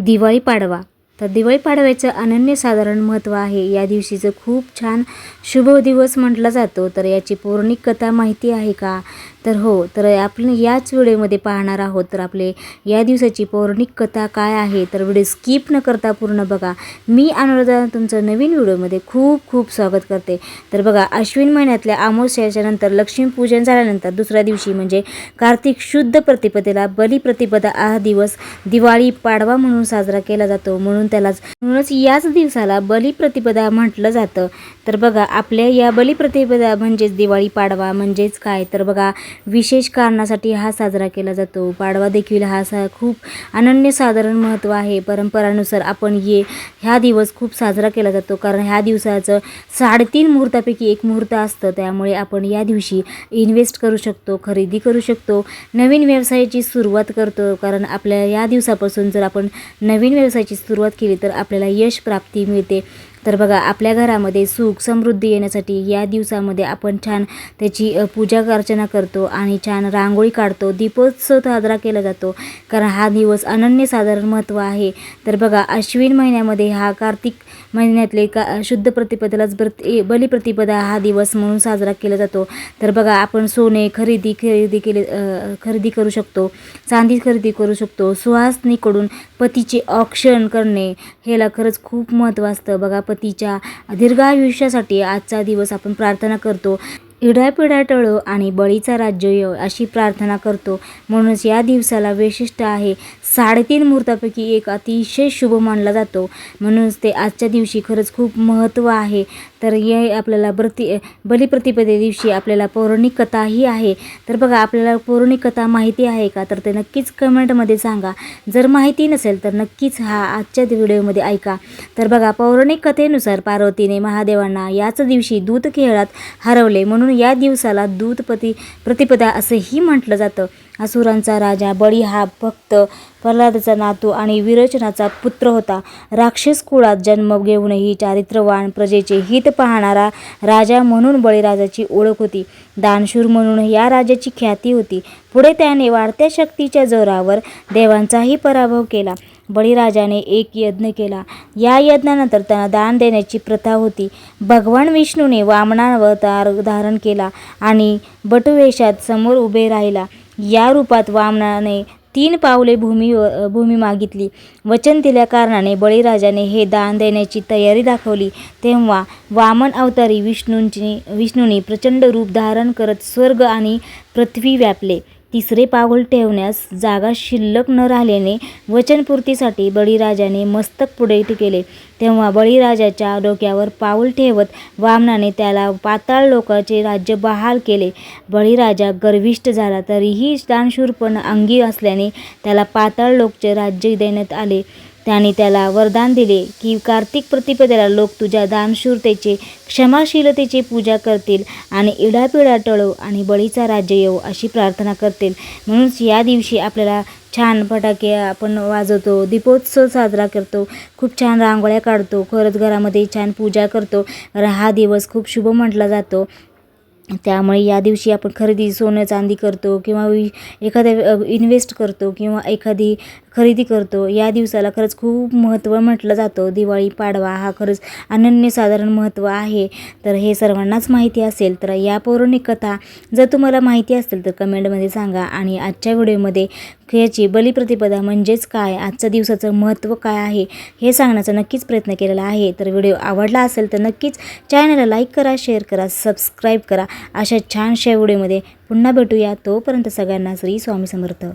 दिवाळी पाडवा. तर दिवाळी पाडव्याचं अनन्यसाधारण महत्त्व आहे. या दिवशीचं खूप छान शुभ दिवस म्हटला जातो. तर याची पौराणिक कथा माहिती आहे का? तर हो तर आपण याच व्हिडिओमध्ये पाहणार आहोत. तर आपले या दिवसाची पौराणिक कथा काय आहे? तर व्हिडिओ स्किप न करता पूर्ण बघा. मी अनुराधा तुमचं नवीन व्हिडिओमध्ये खूप खूप स्वागत करते. तर बघा अश्विन महिन्यातल्या अमावस्याच्या नंतर लक्ष्मीपूजन झाल्यानंतर दुसऱ्या दिवशी म्हणजे कार्तिक शुद्ध प्रतिपदेला बलिप्रतिपदा हा दिवस दिवाळी पाडवा म्हणून साजरा केला जातो. म्हणून त्यालाच. म्हणूनच याच दिवसाला बलिप्रतिपदा म्हटलं जातं. तर बघा आपल्या या बलिप्रतिपदा म्हणजेच दिवाळी पाडवा म्हणजेच काय? तर बघा विशेष कारणासाठी हा साजरा केला जातो. पाडवा देखील हा सा खूप अनन्यसाधारण महत्त्व आहे. परंपरानुसार आपण ये ह्या दिवस खूप साजरा केला जातो. कारण ह्या दिवसाचं साडेतीन मुहूर्तापैकी एक मुहूर्त असतं. त्यामुळे आपण या दिवशी इन्व्हेस्ट करू शकतो खरेदी करू शकतो. नवीन व्यवसायाची सुरुवात करतो. कारण आपल्या या दिवसापासून जर आपण नवीन व्यवसायाची सुरुवात केली तर आपल्याला यश प्राप्ती मिळते. तर बघा आपल्या घरामध्ये सुख समृद्धी येण्यासाठी या दिवसामध्ये आपण छान त्याची पूजा अर्चना करतो आणि छान रांगोळी काढतो. दीपोत्सव साजरा केला जातो कारण हा दिवस अनन्यसाधारण महत्त्व आहे. तर बघा अश्विन महिन्यामध्ये हा कार्तिक महिन्यातले का शुद्ध प्रतिपदेलाच ब्र बलिप्रतिपदा हा दिवस म्हणून साजरा केला जातो. तर बघा आपण सोने खरेदी खरेदी केले खरेदी करू शकतो चांदी खरेदी करू शकतो. सुहासनीकडून पतीचे ऑक्शन करणे ह्याला खरंच खूप महत्त्व असतं. बघा पतीच्या दीर्घायुष्यासाठी आजचा दिवस आपण प्रार्थना करतो. इडापिडा टळो आणि बळीचा राज्य यो अशी प्रार्थना करतो. म्हणूनच या दिवसाला वैशिष्ट्य आहे साडेतीन मुहूर्तापैकी एक अतिशय शुभ मानला जातो. म्हणूनच ते आजच्या दिवशी खरंच खूप महत्त्व आहे. तर हे आपल्याला प्रति बलिप्रतिपदे दिवशी आपल्याला पौराणिक कथाही आहे. तर बघा आपल्याला पौराणिक कथा माहिती आहे का? तर ते नक्कीच कमेंटमध्ये सांगा. जर माहिती नसेल तर नक्कीच हा आजच्या व्हिडिओमध्ये ऐका. तर बघा पौराणिक कथेनुसार पार्वतीने महादेवांना याच दिवशी दूत खेळात हरवले. म्हणून या दिवसाला दूतपती प्रतिपदा असंही म्हटलं जातं. असुरांचा राजा बळी हा भक्त प्रल्हादाचा नातू आणि विरोचनाचा पुत्र होता. राक्षस कुळात जन्म घेऊनही चारित्र्यवान प्रजेचे हित पाहणारा राजा म्हणून बळीराजाची ओळख होती. दानशूर म्हणून या राजाची ख्याती होती. पुढे त्याने वाढत्या शक्तीच्या जोरावर देवांचाही पराभव केला. बळीराजाने एक यज्ञ केला. या यज्ञानंतर त्यांना दान देण्याची प्रथा होती. भगवान विष्णूने वामनावतार धारण केला आणि बटुवेशात समोर उभे राहिला. या रूपात वामनाने तीन पावले भूमी भूमी मागितली. वचन दिल्या कारणाने बळीराजाने हे दान देण्याची तयारी दाखवली. तेव्हा वामन अवतारी विष्णूंची विष्णूने प्रचंड रूप धारण करत स्वर्ग आणि पृथ्वी व्यापले. तिसरे पाऊल ठेवण्यास जागा शिल्लक न राहिल्याने वचनपूर्तीसाठी बळीराजाने मस्तक पुढे केले तेव्हा बळीराजाच्या डोक्यावर पाऊल ठेवत वामनाने त्याला पाताळ लोकाचे राज्य बहाल केले. बळीराजा गर्विष्ट झाला तरीही दानशूरपण अंगी असल्याने त्याला पाताळ लोकचे राज्य देण्यात आले. त्याने त्याला वरदान दिले की कार्तिक प्रतिपदेला लोक तुझ्या दानशूरतेचे क्षमाशीलतेची पूजा करतील आणि इडापिडा टळो आणि बळीचा राज्य येऊ अशी प्रार्थना करतील. म्हणूनच या दिवशी आपल्याला छान फटाके आपण वाजवतो दीपोत्सव साजरा करतो खूप छान रांगोळ्या काढतो खरंच घरामध्ये छान पूजा करतो. हा दिवस खूप शुभ म्हटला जातो. त्यामुळे या दिवशी आपण खरेदी सोनं चांदी करतो किंवा वि एखाद्या इन्व्हेस्ट करतो किंवा एखादी खरेदी करतो. या दिवसाला खरंच खूप महत्त्व म्हटलं जातं. दिवाळी पाडवा हा खरंच अनन्यसाधारण महत्त्व आहे. तर हे सर्वांनाच माहिती असेल. तर या पौराणिक कथा जर तुम्हाला माहिती असेल तर कमेंटमध्ये सांगा आणि आजच्या व्हिडिओमध्ये याची बलिप्रतिपदा म्हणजेच काय आजच्या दिवसाचं महत्त्व काय आहे हे सांगण्याचा नक्कीच प्रयत्न केलेला आहे. तर व्हिडिओ आवडला असेल तर नक्कीच चॅनलला लाईक करा शेअर करा सबस्क्राईब करा अशा छानशा व्हिडिओमध्ये पुन्हा भेटूया. तोपर्यंत सगळ्यांना श्री स्वामी समर्थ.